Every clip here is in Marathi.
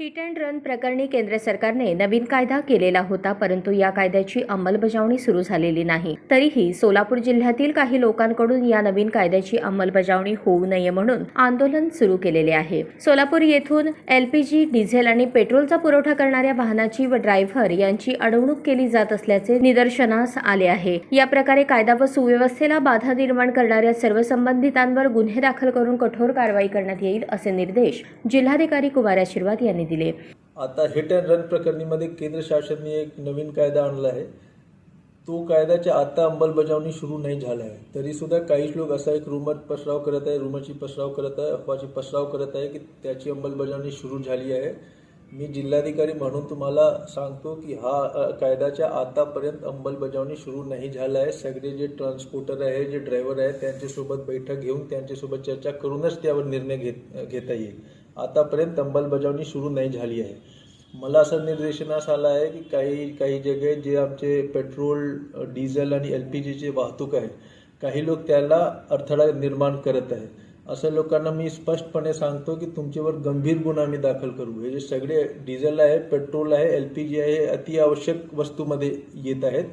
हिट अँड रन प्रकरणी केंद्र सरकारने नवीन कायदा केलेला होता परंतु या कायद्याची अंमलबजावणी सुरू झालेली नाही. तरीही सोलापूर जिल्ह्यातील काही लोकांकडून या नवीन कायद्याची अंमलबजावणी होऊ नये म्हणून आंदोलन सुरू केलेले आहे. सोलापूर येथून एलपीजी डिझेल आणि पेट्रोलचा पुरवठा करणाऱ्या वाहनाची व ड्रायव्हर यांची अडवणूक केली जात असल्याचे निदर्शनास आले आहे. या प्रकारे कायदा व सुव्यवस्थेला बाधा निर्माण करणाऱ्या सर्व संबंधितांवर गुन्हे दाखल करून कठोर कारवाई करण्यात येईल असे निर्देश जिल्हाधिकारी कुमार आशीर्वाद यांनी दिले. आता हिट अँड रन प्रकरणीमध्ये केंद्र शासनाने एक नवीन कायदा आणला आहे. तो कायद्याच्या आता अंमलबजावणी सुरू नाही झाला आहे तरी सुद्धा काहीच लोक असा एक रुमर पसराव करत आहे रुमरची पसराव करत आहे अफवाची पसराव करत आहे की त्याची अंमलबजावणी सुरू झाली आहे. मी जिल्हाधिकारी म्हणून तुम्हाला सांगतो की हा कायद्याच्या आतापर्यंत अंमलबजावणी सुरू नाही झाला आहे. सगळे जे ट्रान्सपोर्टर आहे जे ड्रायव्हर आहे त्यांच्यासोबत बैठक घेऊन त्यांच्यासोबत चर्चा करूनच त्यावर निर्णय घेत घेता येईल. आतापर्यंत अंमलबजावणी सुरू नाही झाली आहे. मला असं निर्देशनास आलं आहे की काही काही जगे जे आमचे पेट्रोल डिझेल आणि एल पी जीचे वाहतूक आहे काही लोक त्याला अडथळा निर्माण करत आहे. असं लोकांना मी स्पष्टपणे सांगतो की तुमच्यावर गंभीर गुन्हा आम्ही दाखल करू. हे जे सगळे डिझेल आहे पेट्रोल आहे एल पी जी आहे अतिआवश्यक वस्तूमध्ये येत आहेत.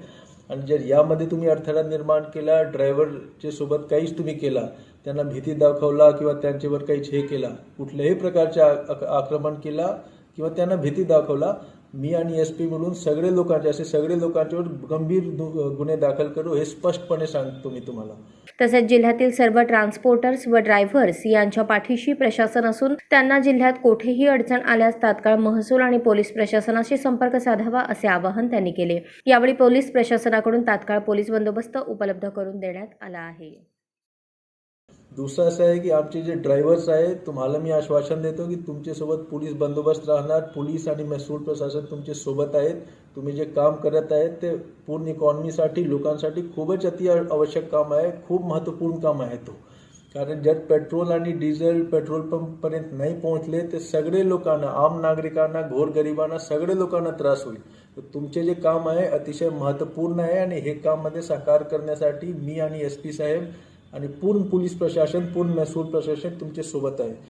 आणि जर यामध्ये तुम्ही अडथळा निर्माण केला ड्रायव्हरच्या सोबत काहीच तुम्ही केला त्यांना भीती दाखवला किंवा त्यांच्यावर काहीच हे केला कुठल्याही प्रकारचे आक- आक्रमण केला किंवा त्यांना भीती दाखवला मी आणि एस पी मिळून सगळे लोकांचे असे सगळे लोकांच्यावर गंभीर गुन्हे दाखल करू हे स्पष्टपणे सांगतो मी तुम्हाला. तसेच जिल्ह्यातील सर्व ट्रान्सपोर्टर्स व ड्रायव्हर्स यांच्या पाठीशी प्रशासन असून त्यांना जिल्ह्यात कोठेही अडचण आल्यास तात्काळ महसूल आणि पोलीस प्रशासनाशी संपर्क साधावा असे आवाहन त्यांनी केले. यावेळी पोलीस प्रशासनाकडून तात्काळ पोलीस बंदोबस्त उपलब्ध करून देण्यात आला आहे. दुसरं असं आहे की आमचे जे ड्रायव्हर्स आहेत तुम्हाला मी आश्वासन देतो हो की तुमच्यासोबत पोलीस बंदोबस्त राहणार पोलीस आणि महसूल प्रशासन तुमच्यासोबत आहेत तुम्ही जे काम करत आहेत ते पूर्ण इकॉनॉमीसाठी लोकांसाठी खूपच अति आवश्यक काम आहे खूप महत्त्वपूर्ण काम आहे तो. कारण जर पेट्रोल आणि डिझेल पेट्रोल पंपपर्यंत नाही पोहोचले तर सगळे लोकांना आम नागरिकांना गोरगरिबांना सगळे लोकांना त्रास होईल. तर तुमचे जे काम आहे अतिशय महत्त्वपूर्ण आहे आणि हे काममध्ये साकार करण्यासाठी मी आणि एस पी साहेब आणि पूर्ण पोलीस प्रशासन पूर्ण महसूल प्रशासन तुमच्यासोबत आहे.